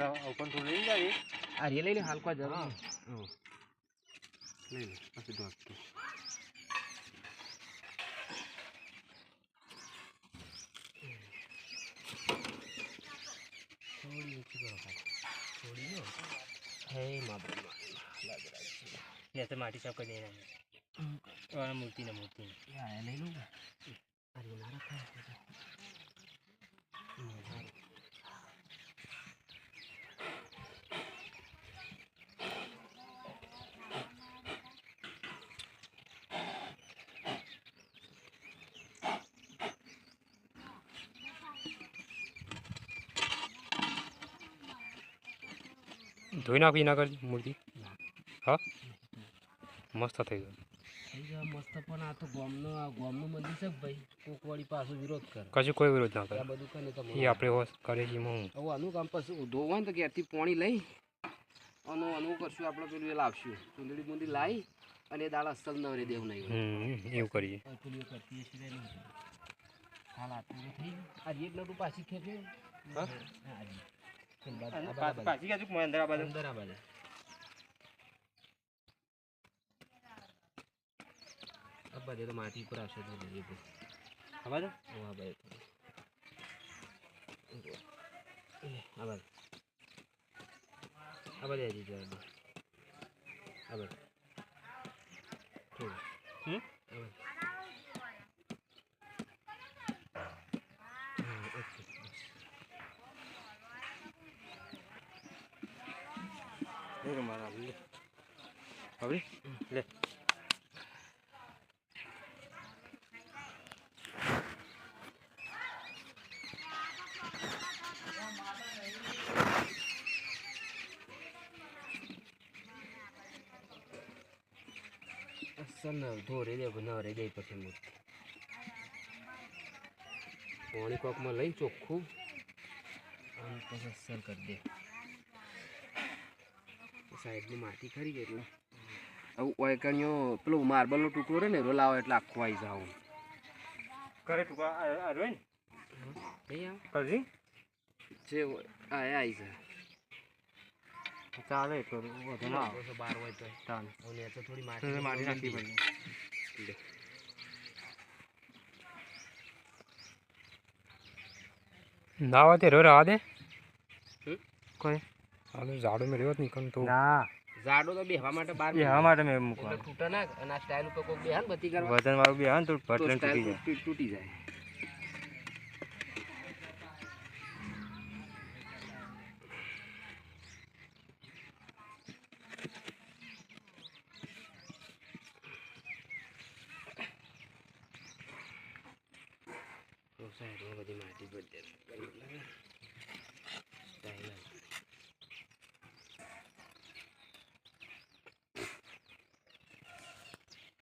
Control આ રે લઈ લે હાલકો જરા લઈ લે પછી દોડતો થોડી નીચે કરો થોડી નો? હે મા બ્રહ્મા લાગ રહી છે માટી સાફ કરી મૂર્તિ ને મૂર્તિ લઈ લઉં ધોઈ નાખી ના કરજો મૂર્તિ હા? મસ્ત થઈ ગયું. મસ્ત પણ આ તો ગોમનો આ ગોમનું મંદિર છે ભાઈ કોક વળી પાછો વિરોધ કરે. કશું કોઈ વિરોધ ના કરે. બધું કરે તો એ આપણે હોશ કરીએ છીએ હું. હવે આનું કામ પછી ઉધો ને તો ઘેરથી પોણી લઈ અને આનું કરશું આપણે પેલું એ લાવશું. ચૂંદડી બુંદી લાવી અને એ દાળ અસલ નવરે દેવું નહીં એવું કરીએ. પેલું કરતી હશે હાલ આટલું થઈ આ રેડ નતું પાછી ખેંચ્યું હા? હા પાછી ગયા અંદર આ અંદર આ બાજુ. આ બાજુ તો માટી ઉપર આવશે તો લઈએ ઓ તો. લે, આ બાજુ. આ બાજુ આવી જાય આ બાજુ. આ બાજુ. થોડું. હમ? આ બાજુ. હમ, લે મારા લે હવે લે સન ધોરે દે નવરે દે પછી મૂર્તિ પાણી કોકમાં લઈ ચોખ્ખું. અને પછી સર કરી દે. સાઈડની માટી ખરી ગઈ એટલે. આવું ઓયકણીઓ પેલો માર્બલનો ટુકડો રહે ને એરો લાવો એટલે આખું આવી જાવ ઘરે તું આવ્યો ને. પછી? જે હોય આ એ આવી જાય. ચાલે તો વધુ ના આવે. બાર હોય તો. ચાલે. થોડી નાખી માટી પછી લે. ના હોય તે રો રવા દે? કોઈ? હાલો ઝાડો મેં રહ્યો જ નહીં કમ તો ના. ઝાડો તો બેહવા માટે બાર એ હવા માટે મેં એટલે મૂકવાનું. તૂટે ના અને આ સ્ટાઇલ ઉપર કોઈ બેહાન બધી કરવા. વજન વાળું બી આવે ને તો તો ભટલે સ્ટાઇલ તૂટી જાય તૂટી તૂટી જાય. તો સાઈડમાં બધી માટી બધી સ્ટાઇલ